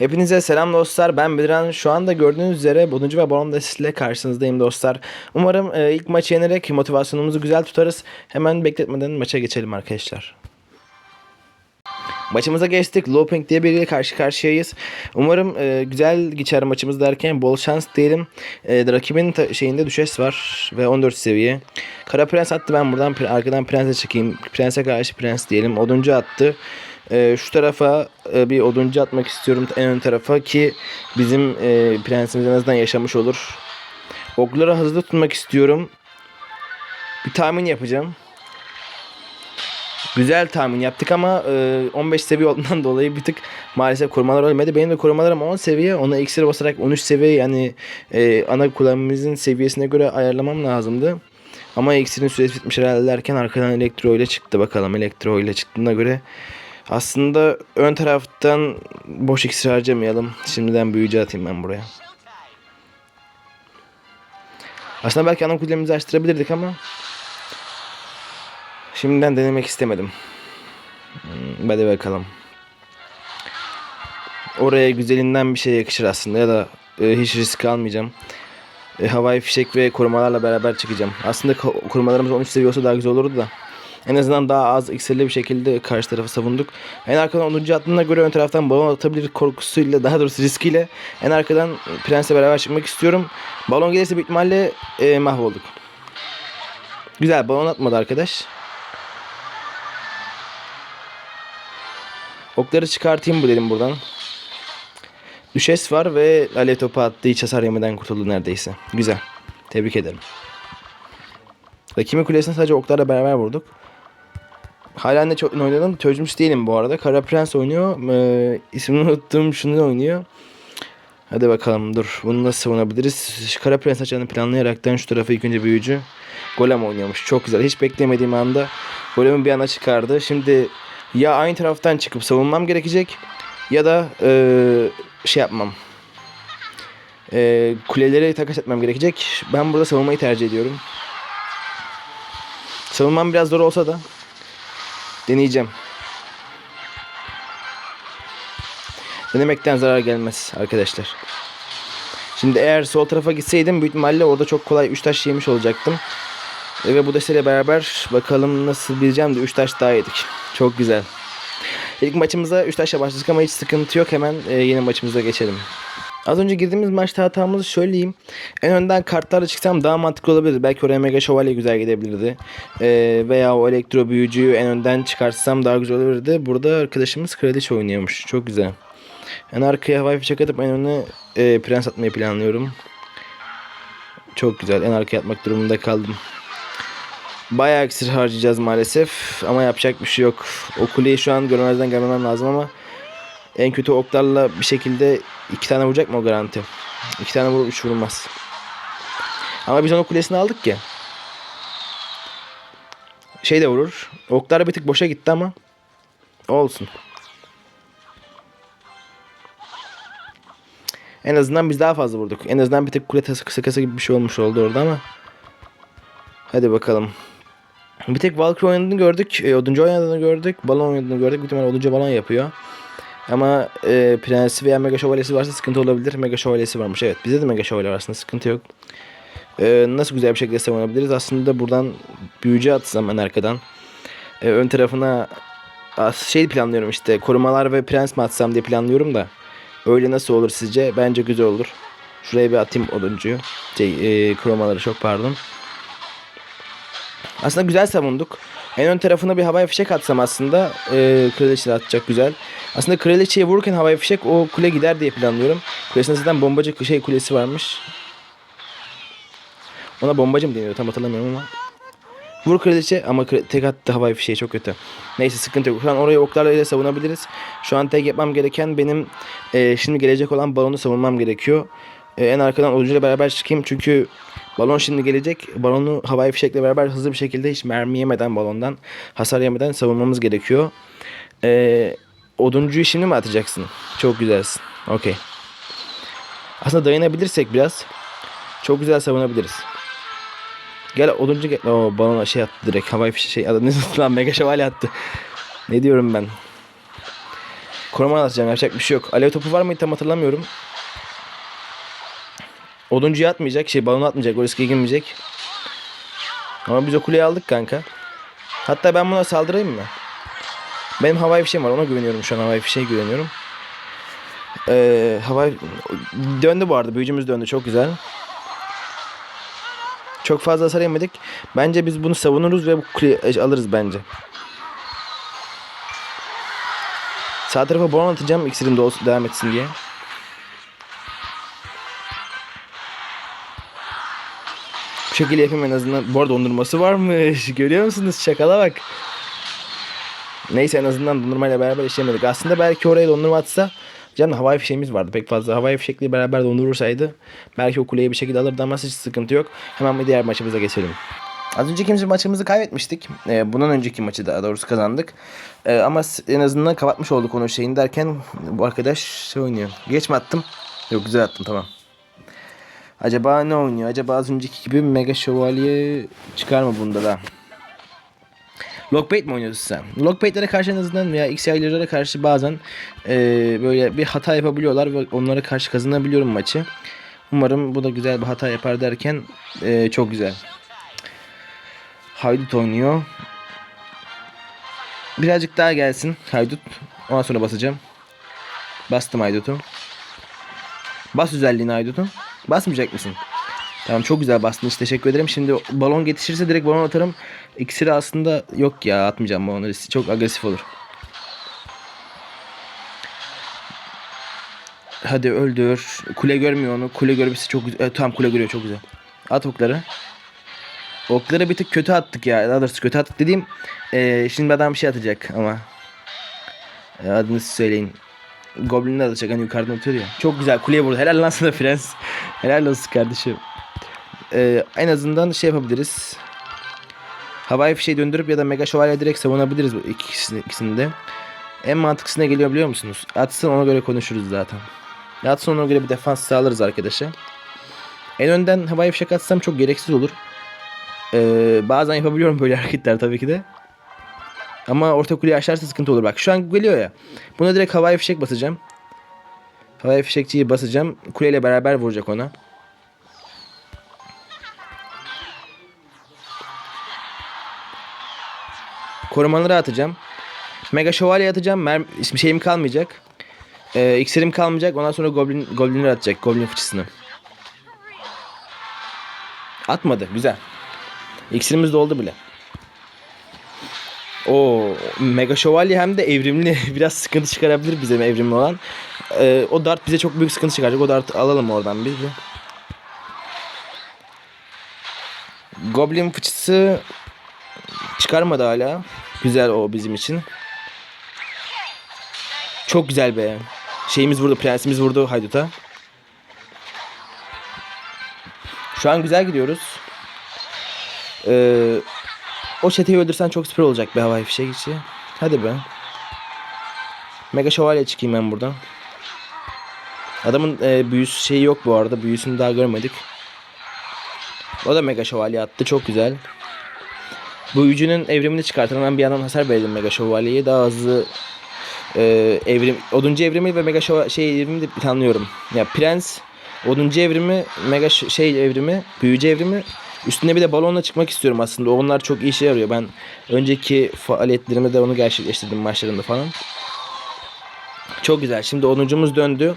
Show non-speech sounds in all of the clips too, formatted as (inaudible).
Hepinize selam dostlar. Ben Bediran. Şu anda gördüğünüz üzere Boduncu ve Balon ile karşınızdayım dostlar. Umarım e, ilk maçı yenerek motivasyonumuzu güzel tutarız. Hemen bekletmeden maça geçelim arkadaşlar. Maçımıza geçtik. Loping diye biriyle karşı karşıyayız. Umarım e, güzel geçer maçımız derken bol şans diyelim. E, rakibin şeyinde düşes var ve 14 seviye. Kara Prens attı ben buradan pre- arkadan Prens'e çıkayım. Prens'e karşı Prens diyelim. Oduncu attı. E, şu tarafa e, bir oduncu atmak istiyorum en ön tarafa ki bizim e, prensimiz en azından yaşamış olur. Okları hızlı tutmak istiyorum. Bir tahmin yapacağım. Güzel tahmin yaptık ama e, 15 seviye olduğundan (laughs) dolayı bir tık maalesef korumalar ölmedi. Benim de korumalarım 10 seviye. Ona iksir basarak 13 seviye yani e, ana kullanmamızın seviyesine göre ayarlamam lazımdı. Ama iksirin süresi bitmiş herhalde derken arkadan elektro ile çıktı bakalım. Elektro ile çıktığına göre aslında ön taraftan boş iksir harcamayalım. Şimdiden büyücü atayım ben buraya. Aslında belki ana kulemizi açtırabilirdik ama Şimdiden denemek istemedim. Hmm, Hadi bakalım. Oraya güzelinden bir şey yakışır aslında ya da e, hiç risk almayacağım. E, havai fişek ve korumalarla beraber çıkacağım. Aslında ko- korumalarımız 13 seviye olsa daha güzel olurdu da. En azından daha az iksirli bir şekilde karşı tarafı savunduk. En arkadan 10. attığına göre ön taraftan balon atabilir korkusuyla daha doğrusu riskiyle en arkadan Prens'le beraber çıkmak istiyorum. Balon gelirse büyük ihtimalle e, mahvolduk. Güzel balon atmadı arkadaş. Okları çıkartayım bu dedim buradan. Düşes var ve alev topu attı. Hiç hasar yemeden kurtuldu neredeyse. Güzel. Tebrik ederim. Rakibin kulesine sadece oklarla beraber vurduk. Hala ne çok oynadım. Çözmüş değilim bu arada. Kara Prens oynuyor. Ee, ismini unuttum. Şunu oynuyor. Hadi bakalım dur. Bunu nasıl savunabiliriz? Kara Prens açanı planlayaraktan şu tarafa ilk önce büyücü. Golem oynuyormuş. Çok güzel. Hiç beklemediğim anda Golem'i bir ana çıkardı. Şimdi ya aynı taraftan çıkıp savunmam gerekecek ya da eee, şey yapmam. Eee kuleleri takas etmem gerekecek. Ben burada savunmayı tercih ediyorum. Savunmam biraz zor olsa da deneyeceğim. Denemekten zarar gelmez arkadaşlar. Şimdi eğer sol tarafa gitseydim büyük ihtimalle orada çok kolay 3 taş yemiş olacaktım. Ve bu desteyle beraber bakalım nasıl bileceğim de 3 taş daha yedik. Çok güzel. İlk maçımıza 3 taşla başladık ama hiç sıkıntı yok. Hemen e, yeni maçımıza geçelim. Az önce girdiğimiz maçta hatamızı söyleyeyim. En önden kartlarla çıksam daha mantıklı olabilirdi. Belki oraya Mega Şövalye güzel gidebilirdi. E, veya o elektro büyücüyü en önden çıkartsam daha güzel olabilirdi. Burada arkadaşımız kraliçe oynuyormuş. Çok güzel. En arkaya havai fişek atıp en önüne e, prens atmayı planlıyorum. Çok güzel. En arkaya atmak durumunda kaldım. Bayağı iksir harcayacağız maalesef. Ama yapacak bir şey yok. O kuleyi şu an görmezden gelmemem lazım ama en kötü oklarla bir şekilde iki tane vuracak mı o garanti? İki tane vurup üç vurmaz. Ama biz onun kulesini aldık ya. Şey de vurur. Oklar bir tık boşa gitti ama olsun. En azından biz daha fazla vurduk. En azından bir tık kule kasa gibi bir şey olmuş oldu orada ama. Hadi bakalım. Bir tek Valkyrie oynadığını gördük. E, oduncu oynadığını gördük. Balon oynadığını gördük. Büyük ihtimalle oduncu balon yapıyor. Ama e, prensi veya mega şövalyesi varsa sıkıntı olabilir. Mega şövalyesi varmış. Evet bizde de mega şövalye var aslında sıkıntı yok. E, nasıl güzel bir şekilde savunabiliriz? Aslında buradan büyücü atsam ben arkadan. E, ön tarafına şey planlıyorum işte korumalar ve prens mi atsam diye planlıyorum da. Öyle nasıl olur sizce? Bence güzel olur. Şuraya bir atayım oduncuyu. Şey, e, kromaları çok pardon. Aslında güzel savunduk. En ön tarafına bir havai fişek atsam aslında e, kraliçe atacak güzel. Aslında kraliçeye vururken havai fişek o kule gider diye planlıyorum. Kulesinde zaten bombacı şey kulesi varmış. Ona bombacı mı deniyor tam hatırlamıyorum ama. Vur kraliçe ama tek attı havai fişeği çok kötü. Neyse sıkıntı yok. Şu an orayı oklarla ile savunabiliriz. Şu an tek yapmam gereken benim e, şimdi gelecek olan balonu savunmam gerekiyor. E, en arkadan oyuncuyla beraber çıkayım çünkü balon şimdi gelecek. Balonu havai fişekle beraber hızlı bir şekilde hiç mermi yemeden balondan hasar yemeden savunmamız gerekiyor. E, oduncuyu şimdi mi atacaksın? Çok güzelsin. Okey. Aslında dayanabilirsek biraz çok güzel savunabiliriz. Gel oduncu gel. Oo balona şey attı direkt. Havai fişek şey adı (laughs) ne lan mega şövalye attı. Ne diyorum ben? Koruma atacağım yapacak bir şey yok. Alev topu var mıydı tam hatırlamıyorum. Oduncuyu atmayacak şey balonu atmayacak o riske girmeyecek. Ama biz o kuleyi aldık kanka. Hatta ben buna saldırayım mı? Benim havai fişeğim var ona güveniyorum şu an havai fişeğe güveniyorum. Ee, havai döndü bu arada büyücümüz döndü çok güzel. Çok fazla hasar yemedik. Bence biz bunu savunuruz ve bu kuleyi alırız bence. Sağ tarafa balon atacağım iksirim de olsun, devam etsin diye. Bu şekilde yapayım en azından. Bu arada dondurması varmış. (laughs) Görüyor musunuz? Şakala bak. Neyse en azından dondurmayla beraber işlemedik. Aslında belki oraya dondurma atsa Canım havai fişeğimiz vardı pek fazla. Havai fişekle beraber dondurursaydı belki o kuleyi bir şekilde alırdı ama hiç sıkıntı yok. Hemen bir diğer maçımıza geçelim. Az önceki maçımızı kaybetmiştik. Ee, bundan önceki maçı daha doğrusu kazandık. Ee, ama en azından kapatmış olduk onu şeyin derken bu arkadaş şey oynuyor. Geç mi attım? Yok güzel attım tamam. Acaba ne oynuyor? Acaba az önceki gibi Mega Şövalye çıkar mı bunda da? Lockbait mi oynuyorsun sen? Lockbait'lere karşı en azından veya XY'lere karşı bazen e, böyle bir hata yapabiliyorlar ve onlara karşı kazanabiliyorum maçı. Umarım bu da güzel bir hata yapar derken e, çok güzel. Haydut oynuyor. Birazcık daha gelsin Haydut. Ondan sonra basacağım. Bastım Haydut'u. Bas özelliğini Haydut'un. Basmayacak mısın? Tamam çok güzel bastın hiç teşekkür ederim. Şimdi balon yetişirse direkt balon atarım. İkisi aslında yok ya atmayacağım balonu. Çok agresif olur. Hadi öldür. Kule görmüyor onu. Kule görmesi çok güzel. E, tamam kule görüyor çok güzel. At okları. Okları bir tık kötü attık ya. Daha doğrusu kötü attık dediğim. E, şimdi adam bir şey atacak ama. E, adını söyleyin. Goblin'ler atacak hani yukarıdan atıyor ya. Çok güzel kuleye vurdu. Helal lan sana Frens. Helal olsun kardeşim. Ee, en azından şey yapabiliriz. Havai fişeği döndürüp ya da mega şövalye direkt savunabiliriz bu ikisini, ikisini de. En mantıklısına geliyor biliyor musunuz? Atsın ona göre konuşuruz zaten. Atsın ona göre bir defans sağlarız arkadaşa. En önden havai fişek atsam çok gereksiz olur. Ee, bazen yapabiliyorum böyle (laughs) hareketler tabii ki de. Ama orta kuleyi aşarsa sıkıntı olur. Bak şu an geliyor ya. Buna direkt havai fişek basacağım. Havai fişekçiyi basacağım. Kuleyle beraber vuracak ona. Korumaları atacağım. Mega şövalye atacağım. Mer bir şeyim kalmayacak. Ee, iksirim kalmayacak. Ondan sonra goblin goblinleri atacak. Goblin fıçısını. Atmadı. Güzel. İksirimiz doldu bile. O Mega Şövalye hem de evrimli (laughs) biraz sıkıntı çıkarabilir bize evrimli olan. Ee, o dart bize çok büyük sıkıntı çıkaracak. O dart alalım oradan biz. Goblin fıçısı çıkarmadı hala. Güzel o bizim için. Çok güzel be. Şeyimiz vurdu, prensimiz vurdu Haydut'a. Şu an güzel gidiyoruz. Ee, o çeteyi öldürsen çok süper olacak be havai fişek içi. Hadi be. Mega şövalye çıkayım ben buradan. Adamın e, büyüsü şeyi yok bu arada. Büyüsünü daha görmedik. O da mega şövalye attı. Çok güzel. Bu büyücünün evrimini çıkartalım. Ben bir yandan hasar verelim mega şövalyeye. Daha hızlı e, evrim, oduncu evrimi ve mega şövalye şey evrimi de planlıyorum. Ya prens, oduncu evrimi, mega şey evrimi, büyücü evrimi Üstüne bir de balonla çıkmak istiyorum aslında. Onlar çok iyi işe yarıyor. Ben önceki faaliyetlerimde de onu gerçekleştirdim maçlarında falan. Çok güzel. Şimdi oduncumuz döndü.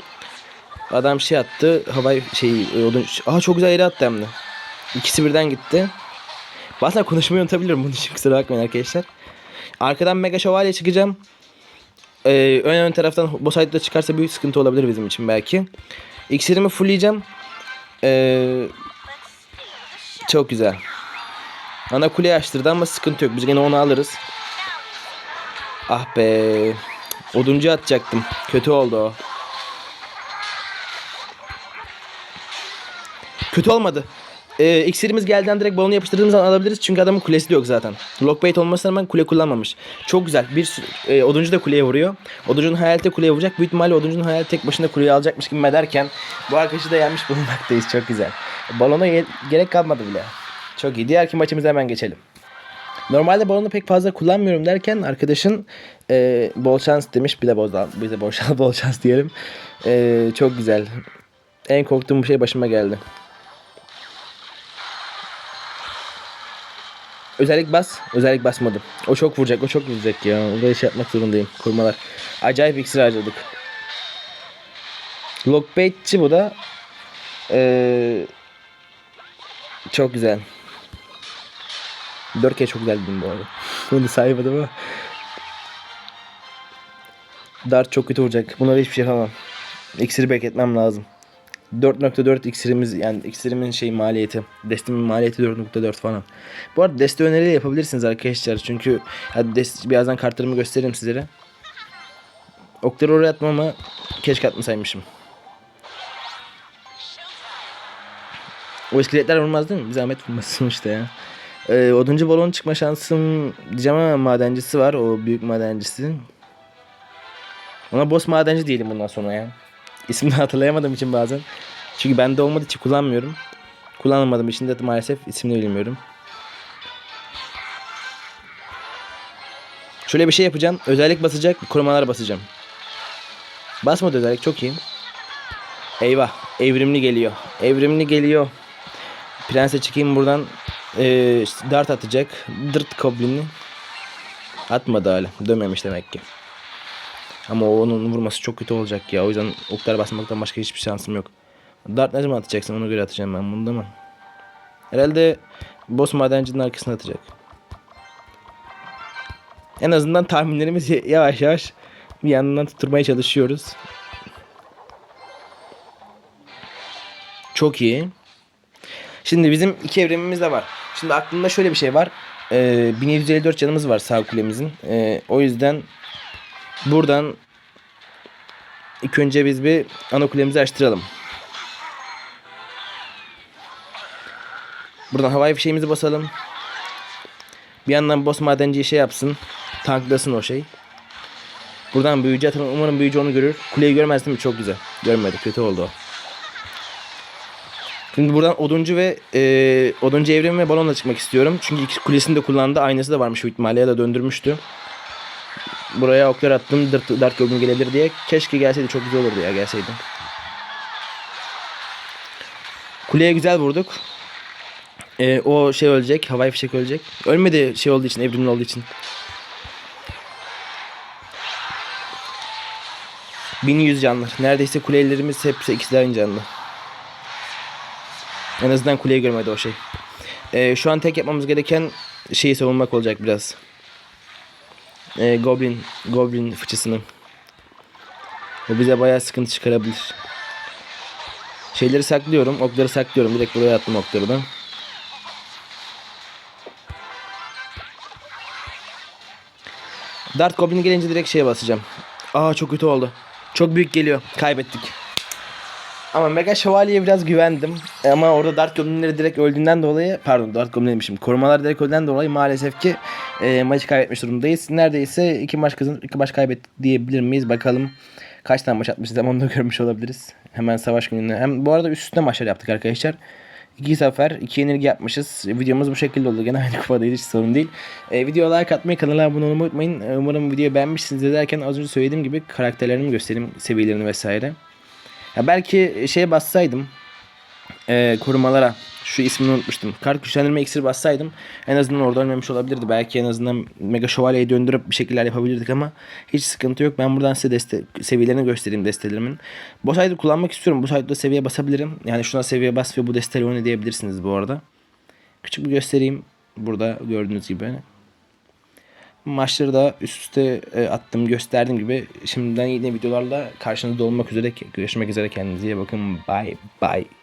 Adam şey attı. Havai şey odun. Aha çok güzel yere attı hem de. İkisi birden gitti. Bazen konuşmayı unutabilirim. Bunun için kusura bakmayın arkadaşlar. Arkadan mega şövalye çıkacağım. Ee, ön ön taraftan boss da çıkarsa büyük sıkıntı olabilir bizim için belki. İksirimi fullleyeceğim. Eee çok güzel. Ana kuleyi açtırdı ama sıkıntı yok. Biz gene onu alırız. Ah be. Oduncu atacaktım. Kötü oldu o. Kötü olmadı. Ee, iksirimiz gelden direkt balonu yapıştırdığımız zaman alabiliriz. Çünkü adamın kulesi de yok zaten. Lockbait olmasına rağmen kule kullanmamış. Çok güzel. Bir sürü- e, oduncu da kuleye vuruyor. Oduncunun hayalete kuleye vuracak. Büyük ihtimalle oduncunun hayaleti tek başına kuleyi alacakmış gibi ederken bu arkadaşı da yenmiş bulunmaktayız. Çok güzel. Balona ge- gerek kalmadı bile. Çok iyi. Diğer ki maçımıza hemen geçelim. Normalde balonu pek fazla kullanmıyorum derken arkadaşın e, bol şans demiş. Bir de bol, bize bol şans, (laughs) bol şans diyelim. E, çok güzel. En korktuğum şey başıma geldi. Özellik bas. Özellik basmadım. O çok vuracak. O çok vuracak ya. Orada şey yapmak zorundayım. Kurmalar. Acayip iksir harcadık. Lockbaitçi bu da. Ee, çok güzel. 4 kez çok güzel dedim bu arada. (laughs) Bunu saymadım ama. Dart çok kötü vuracak. Bunlara hiçbir şey yapamam. İksiri bekletmem lazım. 4.4 iksirimiz yani iksirimin şey maliyeti. Destimin maliyeti 4.4 falan. Bu arada deste önerileri yapabilirsiniz arkadaşlar. Çünkü hadi dest, birazdan kartlarımı gösteririm sizlere. Okları oraya atmam ama keşke atmasaymışım. O iskeletler vurmaz değil mi? Bir zahmet vurmasın işte ya. Ee, oduncu balon çıkma şansım diyeceğim ama madencisi var. O büyük madencisi. Ona boss madenci diyelim bundan sonra ya. İsmini (laughs) hatırlayamadığım için bazen. Çünkü bende olmadığı için kullanmıyorum. Kullanmadığım için de maalesef ismini bilmiyorum. Şöyle bir şey yapacağım. Özellik basacak, korumalar basacağım. Basmadı özellik çok iyi. Eyvah, evrimli geliyor. Evrimli geliyor. Prense çıkayım buradan. Ee, dart atacak. Dırt Goblin'i. Atmadı hala. Dönmemiş demek ki. Ama onun vurması çok kötü olacak ya. O yüzden oklar basmaktan başka hiçbir şansım yok. Dart ne zaman atacaksın ona göre atacağım ben bunu da mı? Herhalde boss madencinin arkasına atacak. En azından tahminlerimiz (laughs) yavaş yavaş bir yandan tutturmaya çalışıyoruz. Çok iyi. Şimdi bizim iki evrimimiz de var. Şimdi aklımda şöyle bir şey var. Ee, 1754 canımız var sağ kulemizin. Ee, o yüzden buradan ilk önce biz bir ana kulemizi açtıralım. Buradan havai fişeğimizi basalım. Bir yandan boss madenciye şey yapsın. Tanklasın o şey. Buradan büyücü atalım. Umarım büyücü onu görür. Kuleyi görmez değil mi? Çok güzel. Görmedi. Kötü oldu o. Şimdi buradan oduncu ve e, oduncu evrimi ve balonla çıkmak istiyorum. Çünkü iki kulesini de kullandı. Aynası da varmış büyük ihtimalle ya da döndürmüştü. Buraya oklar attım. Dart, Dark Goblin gelebilir diye. Keşke gelseydi çok güzel olurdu ya gelseydi. Kuleye güzel vurduk. E, o şey ölecek. Havai fişek ölecek. Ölmedi şey olduğu için. Evrimli olduğu için. 1100 canlı. Neredeyse kulelerimiz hepsi ikisi aynı canlı. En azından kuleyi görmedi o şey. Ee, şu an tek yapmamız gereken şeyi savunmak olacak biraz. Ee, Goblin, Goblin fıçısını. O bize bayağı sıkıntı çıkarabilir. Şeyleri saklıyorum, okları saklıyorum. Direkt buraya attım okları da. Dart Goblin gelince direkt şeye basacağım. Aa çok kötü oldu. Çok büyük geliyor. Kaybettik. Ama Mega Şövalye'ye biraz güvendim. E, Ama orada Dark Goblin'leri direkt öldüğünden dolayı pardon Dark Goblin demişim. Korumalar direkt öldüğünden dolayı maalesef ki e, maçı kaybetmiş durumdayız. Neredeyse iki maç kazanıp iki maç kaybettik diyebilir miyiz? Bakalım kaç tane maç atmışız ama onu da (laughs) görmüş olabiliriz. Hemen savaş gününde. Hem bu arada üst üste maçlar yaptık arkadaşlar. İki sefer iki yenilgi yapmışız. Videomuz bu şekilde oldu. Gene aynı (laughs) kupadayız hiç sorun değil. E, videoya like atmayı, kanala abone olmayı unutmayın. E, umarım videoyu beğenmişsinizdir derken az önce söylediğim gibi karakterlerimi göstereyim, seviyelerini vesaire. Ya belki şeye bassaydım e, korumalara şu ismini unutmuştum. Kart güçlendirme iksiri bassaydım en azından orada ölmemiş olabilirdi. Belki en azından Mega Şövalye'yi döndürüp bir şekiller yapabilirdik ama hiç sıkıntı yok. Ben buradan size deste seviyelerini göstereyim destelerimin. Bu sayede kullanmak istiyorum. Bu sayede seviye basabilirim. Yani şuna seviye bas ve bu desteleri oyna diyebilirsiniz bu arada. Küçük bir göstereyim. Burada gördüğünüz gibi. Maçları da üst üste e, attım gösterdiğim gibi şimdiden yine videolarla karşınızda olmak üzere görüşmek üzere kendinize iyi bakın bye bye